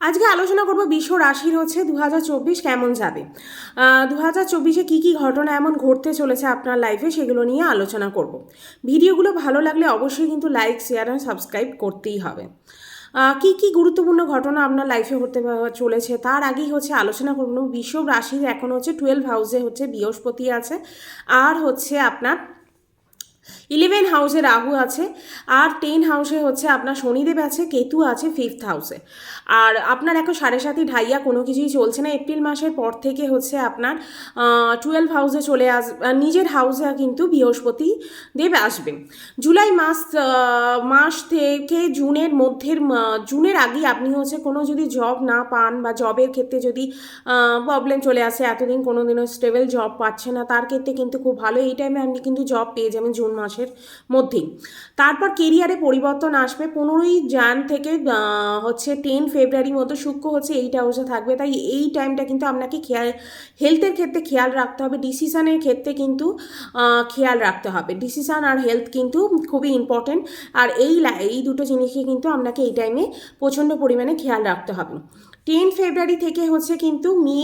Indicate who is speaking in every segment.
Speaker 1: আজকে আলোচনা করব বিশ্ব রাশির হচ্ছে দু হাজার চব্বিশ কেমন যাবে। দু হাজার চব্বিশে কী কী ঘটনা এমন ঘটতে চলেছে আপনার লাইফে সেগুলো নিয়ে আলোচনা করব। ভিডিওগুলো ভালো লাগলে অবশ্যই কিন্তু লাইক শেয়ার আর সাবস্ক্রাইব করতেই হবে। কী কী গুরুত্বপূর্ণ ঘটনা আপনার লাইফে হতে চলেছে তার আগেই হচ্ছে আলোচনা করব। বিশ্ব রাশির এখন হচ্ছে টুয়েলভ হাউসে হচ্ছে বৃহস্পতি আছে। আর হচ্ছে আপনার ইলেভেন হাউসে রাহু আছে, আর টেন হাউসে হচ্ছে আপনার শনিদেব আছে, কেতু আছে, ফিফথ হাউসে। আর আপনার এখন সাড়ে সাতই ঢাইয়া, কোনো কিছুই চলছে না। এপ্রিল মাসের পর থেকে হচ্ছে আপনার টুয়েলভ হাউসে চলে আস নিজের হাউসে কিন্তু বৃহস্পতি দেব আসবেন। জুলাই মাস মাস থেকে জুনের মধ্যের জুনের আগেই আপনি হচ্ছে কোনো যদি জব না পান বা জবের ক্ষেত্রে যদি প্রবলেম চলে আসে, এতদিন কোনো দিনও স্টেবল জব পাচ্ছে না, তার ক্ষেত্রে কিন্তু খুব ভালো। এই টাইমে আপনি কিন্তু জব পেয়ে যাবেন, জুন মাসের মধ্যেই। তারপর কেরিয়ারে পরিবর্তন আসবে। পনেরোই জান থেকে হচ্ছে টেন ফেব্রুয়ারির মতো শুক্র হচ্ছে এইট হাউসে থাকবে। তাই এই টাইমটা কিন্তু আপনাকে খেয়াল হেলথের ক্ষেত্রে খেয়াল রাখতে হবে। ডিসিশানের ক্ষেত্রে কিন্তু খেয়াল রাখতে হবে। ডিসিশান আর হেলথ কিন্তু খুবই ইম্পর্টেন্ট আর এই এই দুটো জিনিসকে কিন্তু আপনাকে এই টাইমে প্রচণ্ড পরিমাণে খেয়াল রাখতে হবে। টেন ফেব্রুয়ারি থেকে হচ্ছে কিন্তু মে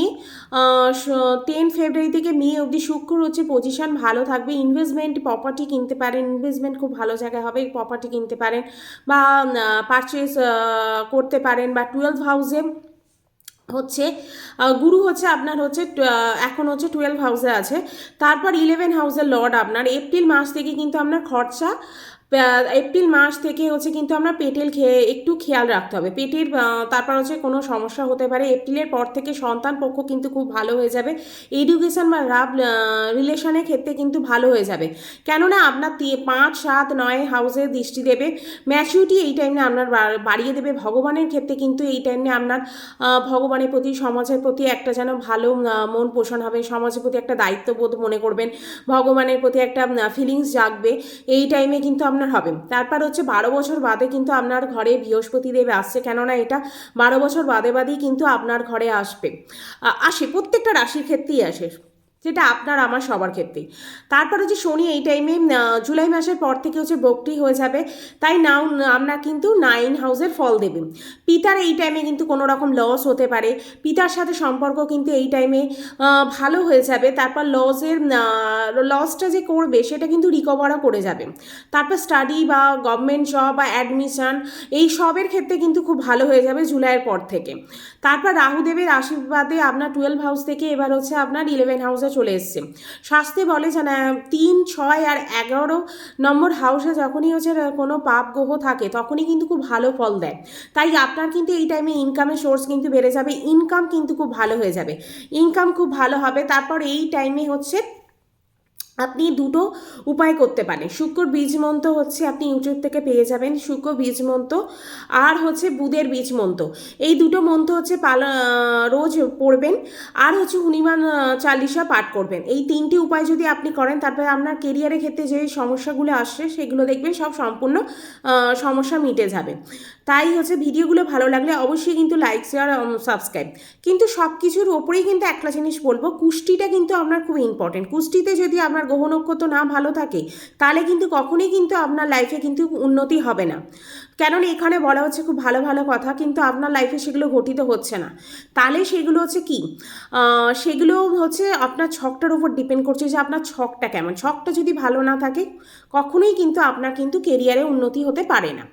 Speaker 1: টেন ফেব্রুয়ারি থেকে মে অবধি শুক্র হচ্ছে পজিশন ভালো থাকবে। ইনভেস্টমেন্ট প্রপার্টি কিনতে পারেন ইনভেস্টমেন্ট খুব ভালো জায়গায় হবে প্রপার্টি কিনতে পারেন বা পারচেস করতে পারেন বা টুয়েলভ হাউসে হচ্ছে গুরু হচ্ছে আপনার হচ্ছে এখন হচ্ছে টুয়েলভ হাউসে আছে। তারপর ইলেভেন হাউসের লর্ড আপনার। এপ্রিল মাস থেকে কিন্তু আপনার খরচা এপ্রিল মাস থেকে হচ্ছে কিন্তু আমরা পেটের খেয়ে একটু খেয়াল রাখতে হবে। পেটের তারপর হচ্ছে কোনো সমস্যা হতে পারে। এপ্রিলের পর থেকে সন্তান পক্ষ কিন্তু খুব ভালো হয়ে যাবে। এডুকেশন বা রাব রিলেশনের ক্ষেত্রে কিন্তু ভালো হয়ে যাবে। কেননা আপনার পাঁচ, সাত, নয় হাউসে দৃষ্টি দেবে। ম্যাচুরিটি এই টাইমে আপনার বাড়িয়ে দেবে। ভগবানের ক্ষেত্রে কিন্তু এই টাইমে আপনার ভগবানের প্রতি, সমাজের প্রতি একটা যেন ভালো মন পোষণ হবে। সমাজের প্রতি একটা দায়িত্ববোধ মনে করবেন। ভগবানের প্রতি একটা ফিলিংস জাগবে। এই টাইমে কিন্তু আপনার হবে। তারপর হচ্ছে বারো বছর বাদে কিন্তু আপনার ঘরে বৃহস্পতি দেব আসছে। কেননা এটা বারো বছর বাদে বাদেই কিন্তু আপনার ঘরে আসবে। আসে, প্রত্যেকটা রাশির ক্ষেত্রেই আসে। যেটা আপনার, আমার সবার ক্ষেত্রেই। তারপর হচ্ছে শনি এই টাইমে জুলাই মাসের পর থেকে হচ্ছে বক্রি হয়ে যাবে। তাই নাও আপনার কিন্তু নাইন হাউসের ফল দেবে। পিতার এই টাইমে কিন্তু কোনো রকম লস হতে পারে। পিতার সাথে সম্পর্ক কিন্তু এই টাইমে ভালো হয়ে যাবে। তারপর লসের লসটা যে করবে, সেটা কিন্তু রিকভারও করে যাবে। তারপর স্টাডি বা গভর্নমেন্ট জব বা অ্যাডমিশন এই সবের ক্ষেত্রে কিন্তু খুব ভালো হয়ে যাবে জুলাইয়ের পর থেকে। তারপর রাহুদেবের আশীর্বাদে আপনার টুয়েলভ হাউস থেকে এবার হচ্ছে আপনার ইলেভেন হাউসে চলে এসছে। শাস্তি বলে যে না, তিন, ছয় আর এগারো নম্বর হাউসে যখনই হচ্ছে কোনো পাপ গ্রহ থাকে, তখনই কিন্তু খুব ভালো ফল দেয়। তাই আপনার কিন্তু এই টাইমে ইনকামের সোর্স কিন্তু বেড়ে যাবে ইনকাম কিন্তু খুব ভালো হয়ে যাবে। ইনকাম খুব ভালো হবে, তারপর এই টাইমে হচ্ছে আপনি দুটো উপায় করতে পারেন। শুক্র বীজ মন্ত্র হচ্ছে আপনি ইউটিউব থেকে পেয়ে যাবেন। শুক্র বীজ মন্ত্র, আর হচ্ছে বুধের বীজ মন্ত্র। এই দুটো মন্ত্র হচ্ছে পাল রোজ পড়বেন, আর হচ্ছে হনুমান চালিশা পাঠ করবেন। এই তিনটি উপায় যদি আপনি করেন, তারপরে আপনার কেরিয়ারের ক্ষেত্রে যে সমস্যাগুলো আসছে, সেগুলো দেখবেন, সব সম্পূর্ণ সমস্যা মিটে যাবে। তাই হচ্ছে ভিডিওগুলো ভালো লাগলে অবশ্যই কিন্তু লাইক শেয়ার সাবস্ক্রাইব কিন্তু সব কিছুর ওপরেই কিন্তু একটা জিনিস বলব, কুষ্টিটা কিন্তু আপনার খুব ইম্পর্টেন্ট কুষ্টিতে যদি আপনার গ্রহ নক্ষত্র না ভালো থাকে, তাহলে কিন্তু কখনোই কিন্তু আপনার লাইফে কিন্তু উন্নতি হবে না। কেননা এখানে বলা হচ্ছে খুব ভালো ভালো কথা, কিন্তু আপনার লাইফে সেগুলো ঘটিত হচ্ছে না। তাহলে সেগুলো হচ্ছে কি? সেগুলো হচ্ছে আপনার ছকটার উপর ডিপেন্ড করছে যে আপনার ছকটা কেমন। ছকটা যদি ভালো না থাকে, কখনোই কিন্তু আপনার কিন্তু কেরিয়ারে উন্নতি হতে পারে না।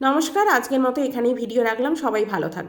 Speaker 1: নমস্কার, আজকের মতো এখানেই ভিডিও রাখলাম। সবাই ভালো থাকবেন।